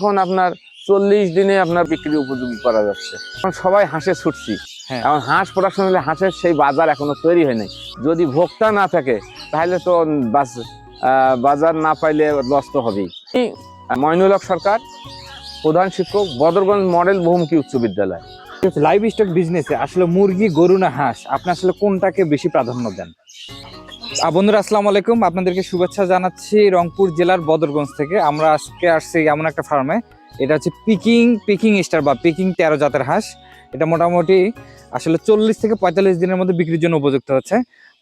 এখন আপনার চল্লিশ দিনে আপনার বিক্রি উপযোগী করা যাচ্ছে। এখন সবাই হাঁসে ছুটছি। হ্যাঁ। এখন হাঁস প্রোডাকশন হলে হাঁসের সেই বাজার এখনও তৈরি হয় নাই যদি ভোক্তা না থাকে তাহলে তো বাজার না পাইলে লস তো হবেই। মইনুল হক সরকার প্রধান শিক্ষক বদরগঞ্জ মডেল বহুমুখী উচ্চ বিদ্যালয়। লাইভ স্টক বিজনেসে আসলে মুরগি গরু না হাঁস আপনি আসলে কোনটাকে বেশি প্রাধান্য দেন? বন্ধুরা, আসসালামু আলাইকুম। আপনাদেরকে শুভেচ্ছা জানাচ্ছি রংপুর জেলার বদরগঞ্জ থেকে। আমরা আজকে আসছি এমন একটা ফার্মে এটা হচ্ছে পিকিং পিকিং স্টার বা পিকিং তেরো জাতের হাঁস। এটা মোটামুটি আসলে চল্লিশ থেকে পঁয়তাল্লিশ দিনের মধ্যে বিক্রির জন্য উপযুক্ত হচ্ছে।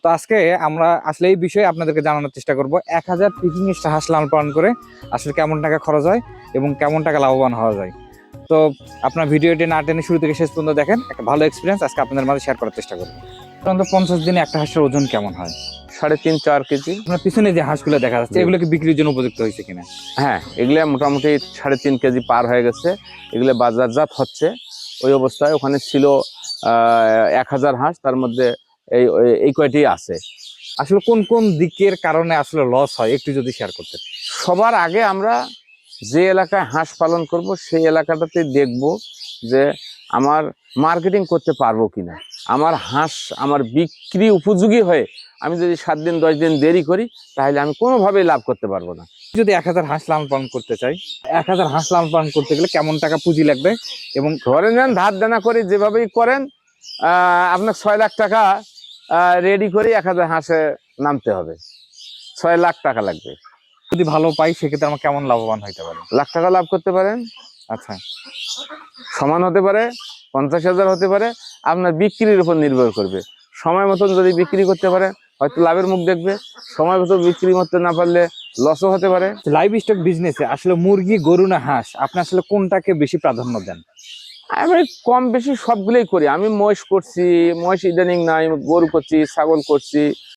তো আজকে আমরা আসলে এই বিষয়ে আপনাদেরকে জানানোর চেষ্টা করব। এক হাজার পিকিং স্টার হাঁস লালন পালন করে আসলে কেমন টাকা খরচ হয় এবং কেমন টাকা লাভবান হওয়া যায়। তো আপনার ভিডিওটি না টেনে শুরু থেকে শেষ পর্যন্ত দেখেন। একটা ভালো এক্সপিরিয়েন্স আজকে আপনাদের মাঝে শেয়ার করার চেষ্টা করব। সাধারণত পঞ্চাশ দিনে একটা হাঁসের ওজন কেমন হয়? সাড়ে তিন চার কেজি। আপনার পিছনে যে হাঁসগুলো দেখা যাচ্ছে জি। এগুলো কি বিক্রির জন্য উপযুক্ত হয়েছে কিনা? হ্যাঁ এগুলো মোটামুটি সাড়ে তিন কেজি পার হয়ে গেছে। এগুলো বাজারজাত হচ্ছে। ওই অবস্থায় ওখানে ছিল এক হাজার হাঁস তার মধ্যে এই এই- এই কয়টি আছে। আসলে কোন কোন দিকের কারণে আসলে লস হয় একটু যদি শেয়ার করতে সবার আগে আমরা যে এলাকায় হাঁস পালন করব সেই এলাকাটাতে দেখব যে আমার মার্কেটিং করতে পারব কিনা। আমার হাঁস আমার বিক্রি উপযোগী হয়ে আমি যদি সাত দিন দশ দিন দেরি করি তাহলে আমি কোনোভাবেই লাভ করতে পারব না। যদি এক হাজার হাঁস লালন পালন করতে চাই এক হাজার হাঁস লালন পালন করতে গেলে কেমন টাকা পুঁজি লাগবে? এবং ধরে নেন ধার দেনা করে যেভাবেই করেন আহ, আপনার ছয় লাখ টাকা রেডি করে এক হাজার হাঁসে নামতে হবে। ছয় লাখ টাকা লাগবে। যদি ভালো পাই সেক্ষেত্রে আমার কেমন লাভবান হইতে পারে? লাখ টাকা লাভ করতে পারেন। আচ্ছা। সমান হতে পারে পঞ্চাশ হাজার হতে পারে। আপনার বিক্রির উপর নির্ভর করবে। সময় মতন যদি বিক্রি করতে পারে হয়তো লাভের মুখ দেখবে। সময় মতো বিক্রি করতে না পারলে লসও হতে পারে। লাইভ স্টক বিজনেসে আসলে মুরগি গরু না হাঁস আপনি আসলে কোনটাকে বেশি প্রাধান্য দেন? আমি কম বেশি সবগুলোই করি। আমি মহিষ করছি মহিষ ইদানিং নাই গরু করছি ছাগল করছি।